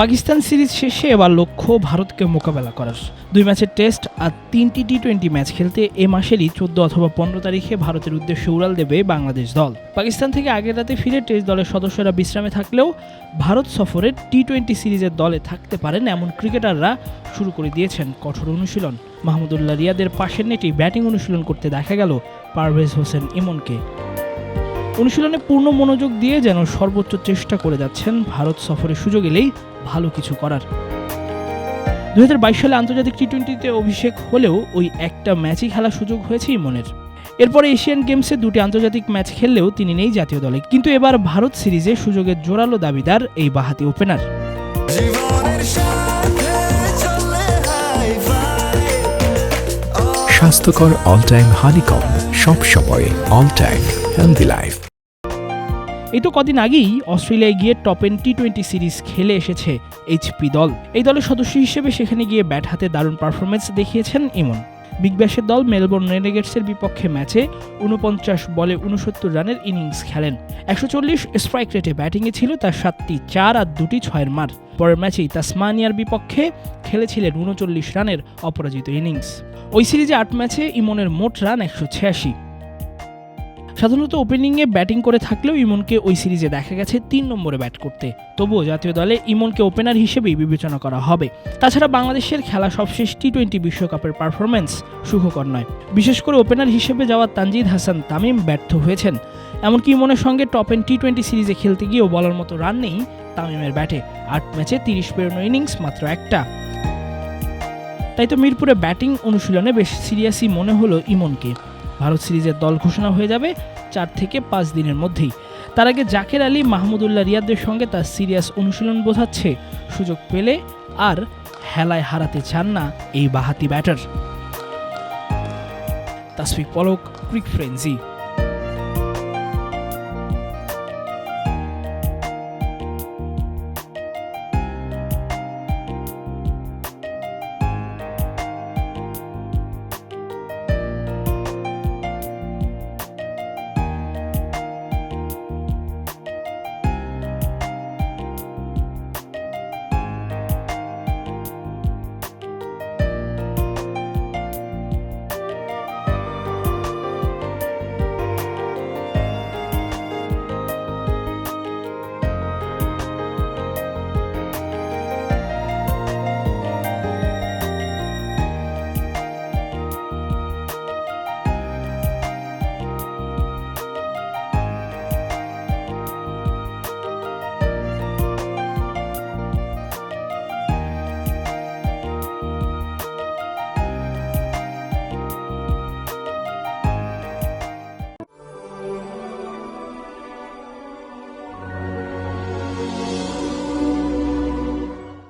Pakistan series শেষে এবার লক্ষ্য ভারতকে মোকাবেলা করার। দুই ম্যাচের টেস্ট আর তিনটি টি টোয়েন্টি ম্যাচ খেলতে এ মাসেরই চোদ্দ অথবা পনেরো তারিখে ভারতের উদ্দেশ্যে উড়াল দেবে বাংলাদেশ দল। পাকিস্তান থেকে আগের রাতে ফিরে টেস্ট দলের সদস্যরা বিশ্রামে থাকলেও ভারত সফরে টি টোয়েন্টি সিরিজের দলে থাকতে পারেন এমন ক্রিকেটাররা শুরু করে দিয়েছেন কঠোর অনুশীলন। মাহমুদুল্লাহ রিয়াদের পাশের নেটি ব্যাটিং অনুশীলন করতে দেখা গেল পারভেজ হোসেন ইমনকে। অনুশীলনে পূর্ণ মনোযোগ দিয়ে যেন সর্বোচ্চ চেষ্টা করে যাচ্ছেন ভারত সফরে সুযোগ এলেই ভালো কিছু করার। দু হাজার বাইশ সালে আন্তর্জাতিক টি টোয়েন্টিতে অভিষেক হলেও ওই একটা ম্যাচই খেলার সুযোগ হয়েছে ইমনের এরপরে এশিয়ান গেমসে দুটি আন্তর্জাতিক ম্যাচ খেললেও তিনি নেই জাতীয় দলে। কিন্তু এবার ভারত সিরিজে সুযোগের জোরালো দাবিদার এই বাহাতি ওপেনার। স্বাস্থ্যকর অল টাইম হানিকম সব সময় অল টাইম হেলদি লাইফ। এই তো কদিন আগেই অস্ট্রেলিয়ায় গিয়ে top and T twenty series খেলে এসেছে এইচপি দল। এই দলের সদস্য হিসেবে সেখানে গিয়ে ব্যাট হাতে দারুণ পারফরমেন্স দেখিয়েছেন ইমন। বিগ ব্যাশের দল মেলবোর্ন রেনেগেটসের বিপক্ষে ম্যাচে উনপঞ্চাশ বলে উনসত্তর রানের ইনিংস খেলেন। একশো চল্লিশ স্ট্রাইক রেটে ব্যাটিংয়ে ছিল তার সাতটি চার আর দুটি ছয়ের মার। পরের ম্যাচেই তাসমানিয়ার বিপক্ষে খেলেছিলেন উনচল্লিশ রানের অপরাজিত ইনিংস ওই সিরিজে আট ম্যাচে ইমনের মোট রান একশো ছিয়াশি। সাধারণত ওপেনিংয়ে ব্যাটিং করে থাকলেও ইমনকে ওই সিরিজে দেখা গেছে তিন নম্বরে ব্যাট করতে। তবুও জাতীয় দলে ইমনকে ওপেনার হিসেবেই বিবেচনা করা হবে। তাছাড়া বাংলাদেশের খেলা সবশেষ টি টোয়েন্টি বিশ্বকাপের পারফরমেন্স সুখকর নয়। বিশেষ করে ওপেনার হিসেবে যাওয়া তানজিদ হাসান তামিম ব্যর্থ হয়েছেন। এমনকি ইমনের সঙ্গে টপ এন টি টোয়েন্টি সিরিজে খেলতে গিয়েও বলার মতো রান নেই তামিমের ব্যাটে। আট ম্যাচে তিরিশ পেরোনো ইনিংস মাত্র একটা। তাই তো মিরপুরে ব্যাটিং অনুশীলনে বেশ সিরিয়াসই মনে হলো ইমনকে। ভারত সিরিজের দল ঘোষণা হয়ে যাবে চার থেকে পাঁচ দিনের মধ্যেই। তার আগে জাকের আলী, মাহমুদুল্লাহ রিয়াদের সঙ্গে তার সিরিয়াস অনুশীলন বোঝাচ্ছে। সুযোগ পেলে আর হেলায় হারাতে চান না এই বাহাতি ব্যাটার। তাসফিক পলক, ক্রিক ফ্রেন্সি।